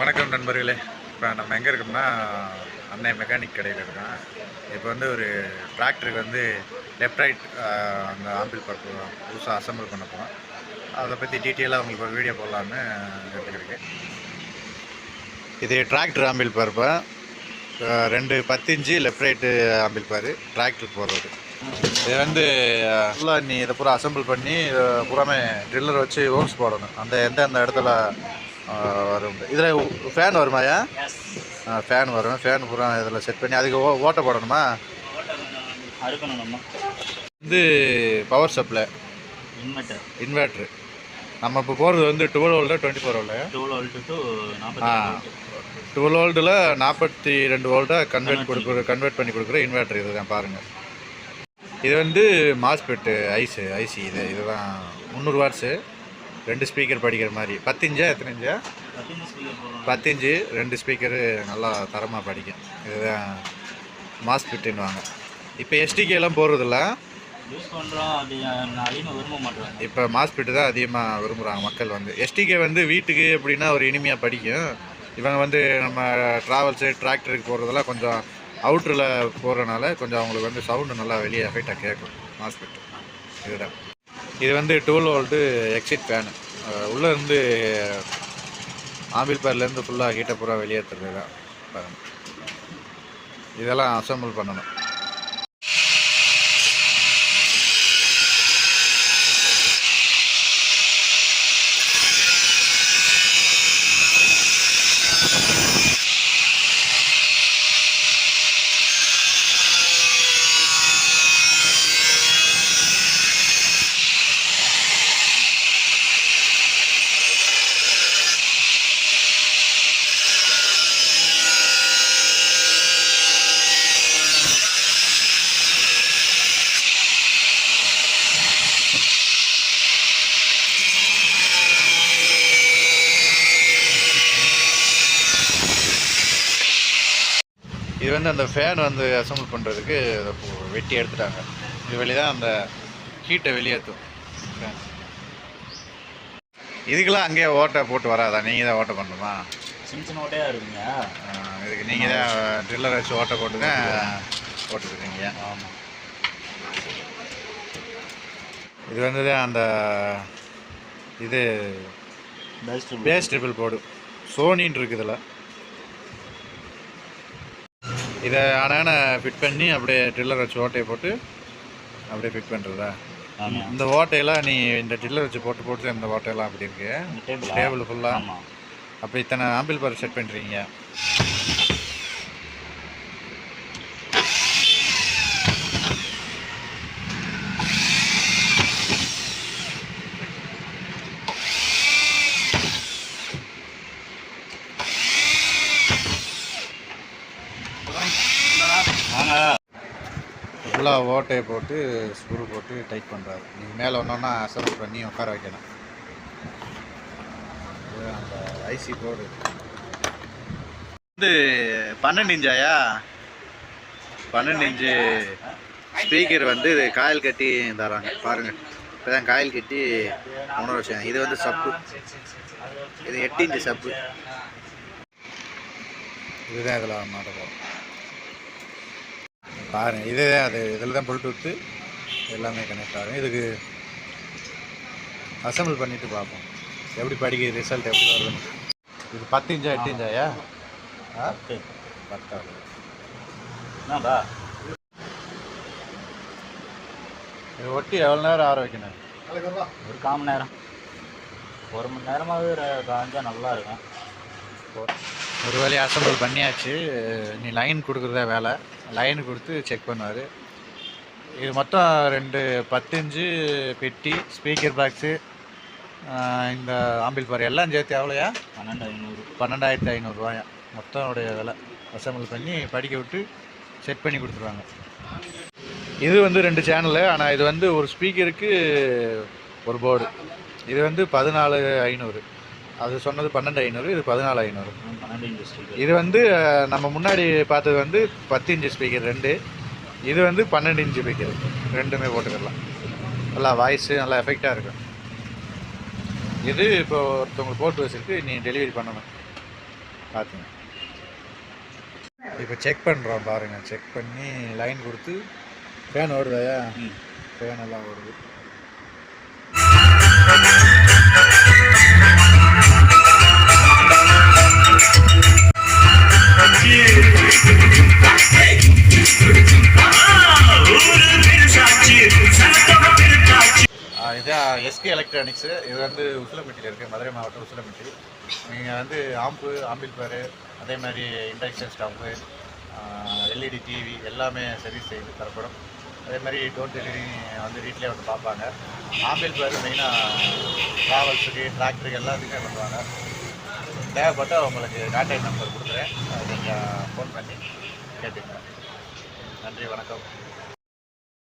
வணக்கம் நண்பர்களே. இப்போ நம்ம எங்கே இருக்கோம்னா அன்னை மெக்கானிக் கடையில் இருக்கோம். இப்போ வந்து ஒரு டிராக்டருக்கு வந்து லெஃப்ட் ரைட் அந்த ஆம்பிள் பருப்பு புதுசாக அசம்பிள் பண்ண போகிறோம் அதை பற்றி டீட்டெயிலாக உங்களுக்கு ஒரு வீடியோ போடலான்னு எடுத்துக்கிறேன் இது டிராக்டர் ஆம்பிள் பருப்பு. ரெண்டு பத்து இன்ச்சு லெஃப்ட் ரைட்டு ஆம்பிள் பாரு டிராக்டருக்கு போடுறது. இது வந்து ஃபுல்லாக நீ இதை பூரா அசம்பிள் பண்ணி இதை பூராமே ட்ரில்லர் வச்சு ஓம்ஸ் போடணும். அந்த எந்த அந்த இடத்துல வரும். இதில் ஃபேன் வருமாயா ஃபேன் வரும். ஃபேன் பூரா இதில் செட் பண்ணி அதுக்கு ஓ ஓட்டை போடணுமா? இது பவர் சப்ளை இன்வெர்டர் இன்வெர்ட்ரு நம்ம இப்போ போகிறது வந்து twelve volt twenty four volt twelve volt to ஆ. நாற்பத்தி டுவெல் வோல்ட்டில் நாற்பத்தி ரெண்டு வோல்ட்டாக கன்வெர்ட் கொடுக்குற கன்வெர்ட் பண்ணி கொடுக்குற இன்வெர்ட்ரு இதுதான் பாருங்கள் இது வந்து மாஸ்பெட்டு ஐஸு ஐசி இது. இதுதான் முந்நூறு வாட்ஸு ரெண்டு ஸ்பீக்கர் படிக்கிற மாதிரி. பத்து இஞ்சா எத்தனை போடுறோம் பத்து இன்ச்சு ரெண்டு ஸ்பீக்கரு நல்லா தரமாக படிக்கும். இதுதான் மாஸ்பெட்டுன்னுவாங்க இப்போ எஸ்டிகேலாம் போடுறதில்ல? யூஸ் பண்ணுறோம் அது அதிகமாக விரும்ப மாட்டேறாங்க இப்போ மாஸ்பெட்டு தான் அதிகமாக விரும்புகிறாங்க மக்கள் வந்து. எஸ்டிகே வந்து வீட்டுக்கு எப்படின்னா ஒரு இனிமையாக படிக்கும். இவங்க வந்து நம்ம ட்ராவல்ஸு டிராக்டருக்கு போகிறதெல்லாம் கொஞ்சம் அவுட்டரில் போகிறனால கொஞ்சம் அவங்களுக்கு வந்து சவுண்டு நல்லா வெளியே எஃபெக்டாக கேட்கும். மாஸ்பெட்டு இதுதான். இது வந்து டுவெல் வோல்ட்டு எக்ஸிட் ஃபேனு உள்ளே இருந்து ஆம்பிள் பேர்லேருந்து ஃபுல்லாக ஹீட்டை பூரா வெளியேற்றுறது தான் இதெல்லாம் அசம்பிள் பண்ணணும். இது வந்து அந்த ஃபேன் வந்து அசம்பிள் பண்ணுறதுக்கு வெட்டி எடுத்துட்டாங்க. இது வெளியே தான் அந்த ஹீட்டை வெளியேற்றும். இதுக்கெல்லாம் அங்கேயே ஓட்டை போட்டு வராதா? நீங்கள் தான் ஓட்டை பண்ணணுமா சின்ன சின்ன ஓட்டையாக இருக்குங்க. இதுக்கு நீங்கள் தான் ட்ரில்லர் வச்சு ஓட்டை போட்டு தான் ஆமாம் இது வந்து அந்த இது பெஸ்ட் பேஸ் ட்ரிபிள் போர்டு சோனின்னு இருக்குது இதில். இதை ஆனால் ஃபிட் பண்ணி அப்படியே ட்ரில்லர் வச்சு ஓட்டையை போட்டு அப்படியே ஃபிட் பண்ணுறதா இந்த ஓட்டையெல்லாம் நீ இந்த ட்ரில்லர் வச்சு போட்டு போட்டு இந்த ஓட்டையெல்லாம் அப்படி இருக்கு. டேபிள் ஃபுல்லாக அப்போ இத்தனை ஆம்பிள் பார் செட் பண்ணுறீங்க ஃபுல்லாக ஓட்டையை போட்டு ஸ்க்ரூ போட்டு டைட் பண்ணுறாரு நீங்கள் மேலே ஒன்றா அசம்பிள் பண்ணி உட்கார வைக்கணும். அந்த ஐசி போர்டு வந்து பன்னெண்டு இன்ச்சாயா பன்னெண்டு இன்ச்சு ஸ்பீக்கர் வந்து இது காயில் கட்டி தராங்க. பாருங்கள் இப்போ தான் காயில் கட்டி உணர வச்சேன் இது வந்து சப்பு இது எட்டு இன்ச்சு சப்பு இதுதான் இதில் மாட்ட போகிறோம் பாருங்க இது அது இதில் தான் ப்ளூடூத்து எல்லாமே கனெக்ட் ஆகும். இதுக்கு அசம்பிள் பண்ணிட்டு பார்ப்போம். எப்படி படிக்க ரிசல்ட் எப்படி வருதுன்னு. இது பத்து இன்ச்சா எட்டு இன்ச்சாயா? பத்து. பத்தாவது. என்னடா? இது ஒட்டி எவ்வளோ நேரம் ஆற வைக்கணும்? ஒரு கால் மணி நேரம். ஒரு மணி நேரமாவது ர- காஞ்சா நல்லா இருக்கும். ஒரு வேலையை அசம்பிள் பண்ணியாச்சு. நீ லைன் கொடுக்குறதா வேலை. லைன் கொடுத்து செக் பண்ணுவார். இது மொத்தம் ரெண்டு பத்து இன்ச்சு பெட்டி ஸ்பீக்கர் பாக்ஸு இந்த ஆம்பிள் பார் எல்லாம் சேர்த்து எவ்வளோயா? பன்னெண்டு ஐநூறு பன்னெண்டாயிரத்தி ஐநூறுரூவாயா மொத்தம் உடைய விலை. அசம்பிள் பண்ணி படிக்க விட்டு செட் பண்ணி கொடுத்துருவாங்க. இது வந்து ரெண்டு சேனலு ஆனால் இது வந்து ஒரு ஸ்பீக்கருக்கு ஒரு போர்டு இது வந்து பதினாலு ஐநூறு. அது சொன்னது பன்னெண்டு ஐநூறு இது பதினாலு ஐநூறு. பன்னெண்டு இன்ச்சு ஸ்பீக்கர் இது வந்து நம்ம முன்னாடி பார்த்தது வந்து பத்து இன்ச்சு ஸ்பீக்கர் ரெண்டு இது வந்து பன்னெண்டு இன்ச்சு ஸ்பீக்கர் ரெண்டுமே போட்டுக்கலாம். நல்லா வாய்ஸு நல்லா எஃபெக்டாக இருக்கும். இது இப்போ ஒருத்தவங்களுக்கு போட்டு வச்சுருக்கு நீ டெலிவரி பண்ணணும். பார்த்துங்க இப்போ செக் பண்ணுறோம் பாருங்கள் செக் பண்ணி லைன் கொடுத்து ஃபேன் ஓடுதாயா. ஃபேன் எல்லாம் ஓடுது. ஆ, எஸ்கே எலக்ட்ரானிக்ஸு இது வந்து உசிலம்பட்டியில் இருக்குது மதுரை மாவட்டம் உசிலம்பட்டி. நீங்கள் வந்து ஆம்பு ஆம்பிள்பேரு அதே மாதிரி இண்டக்ஷன் ஸ்டவ்வு எல்இடி டிவி எல்லாமே சர்வீஸ் செய்து தரப்படும். அதே மாதிரி டோர் டெலிவரி வந்து வீட்டிலே வந்து பார்ப்பாங்க. ஆம்பில் பேர் மெயினாக ட்ராவல்ஸுக்கு டிராக்டருக்கு எல்லாத்துக்குமே பண்ணுவாங்க. தேவைப்பட்டு உங்களுக்கு கான்டாக்ட் நம்பர் கொடுக்குறேன். நீங்கள் ஃபோன் பண்ணி கேட்டுக்கிறேன் நன்றி வணக்கம்.